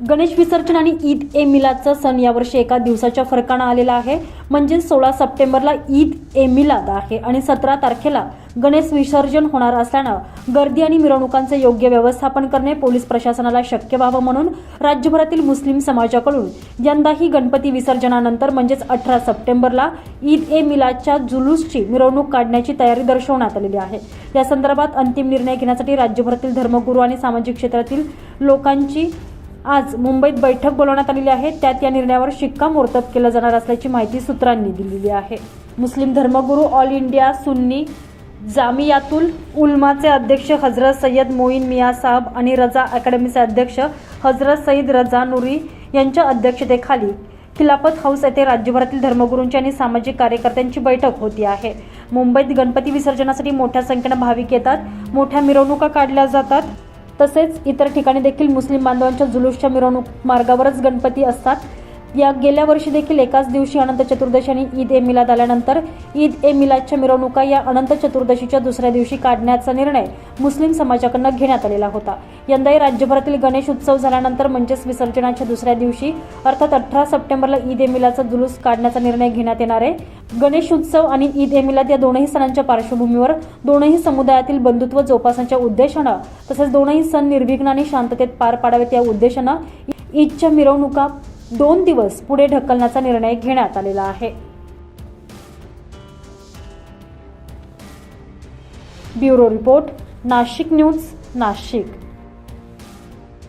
गणेश विसर्जन आणि ईद ए मिलादचा सण यावर्षी एका दिवसाच्या फरकानं आलेला आहे. म्हणजे सोळा सप्टेंबरला ईद ए मिलाद आहे आणि सतरा तारखेला गणेश विसर्जन होणार असल्यानं गर्दी आणि मिरवणुकांचे योग्य व्यवस्थापन करणे पोलीस प्रशासनाला शक्य व्हावं म्हणून राज्यभरातील मुस्लिम समाजाकडून यंदाही गणपती विसर्जनानंतर म्हणजेच अठरा सप्टेंबरला ईद ए मिलादच्या जुलूसची मिरवणूक काढण्याची तयारी दर्शवण्यात आलेली आहे. या संदर्भात अंतिम निर्णय घेण्यासाठी राज्यभरातील धर्मगुरू आणि सामाजिक क्षेत्रातील लोकांची आज मुंबईत बैठक बोलवण्यात आलेली आहे. त्यात या निर्णयावर शिक्कामोर्तब केलं जाणार असल्याची माहिती सूत्रांनी दिलेली आहे. मुस्लिम धर्मगुरू ऑल इंडिया सुन्नी जामियातुल उलमाचे अध्यक्ष हजरत सय्यद मोईन मिया साहब आणि रजा अकॅडमीचे अध्यक्ष हजरत सईद रजा नुरी यांच्या अध्यक्षतेखाली खिलाफत हाऊस येथे राज्यभरातील धर्मगुरूंची आणि सामाजिक कार्यकर्त्यांची बैठक होती आहे. मुंबईत गणपती विसर्जनासाठी मोठ्या संख्येनं भाविक येतात. मोठ्या मिरवणुका काढल्या जातात. तसेच इतर ठिकाणी देखील मुस्लिम बांधवांच्या जुलूसच्या मिरवणूक मार्गावरच गणपती असतात. या गेल्या वर्षी देखील एकाच दिवशी अनंत चतुर्दशी आणि ईद ए मिलाद आल्यानंतर ईद ए मिलादच्या मिरवणुका या अनंत चतुर्दशीच्या दुसऱ्या दिवशी काढण्याचा निर्णय मुस्लिम समाजाकडनं घेण्यात आलेला होता. यंदाही राज्यभरातील गणेश उत्सव झाल्यानंतर म्हणजेच विसर्जनाच्या दुसऱ्या दिवशी अर्थात अठरा सप्टेंबरला ईद ए मिलादचा जुलूस काढण्याचा निर्णय घेण्यात येणार आहे. गणेश उत्सव आणि ईद ए मिलाद या दोनही सणांच्या पार्श्वभूमीवर दोनही समुदायातील बंधुत्व जोपासण्याच्या उद्देशानं तसेच दोनही सण निर्विघ्न आणि शांततेत पार पाडावेत या उद्देशानं ईदच्या मिरवणुका दोन दिवस पुढे ढकलण्याचा निर्णय घेण्यात आलेला आहे. Bureau report Nashik news Nashik.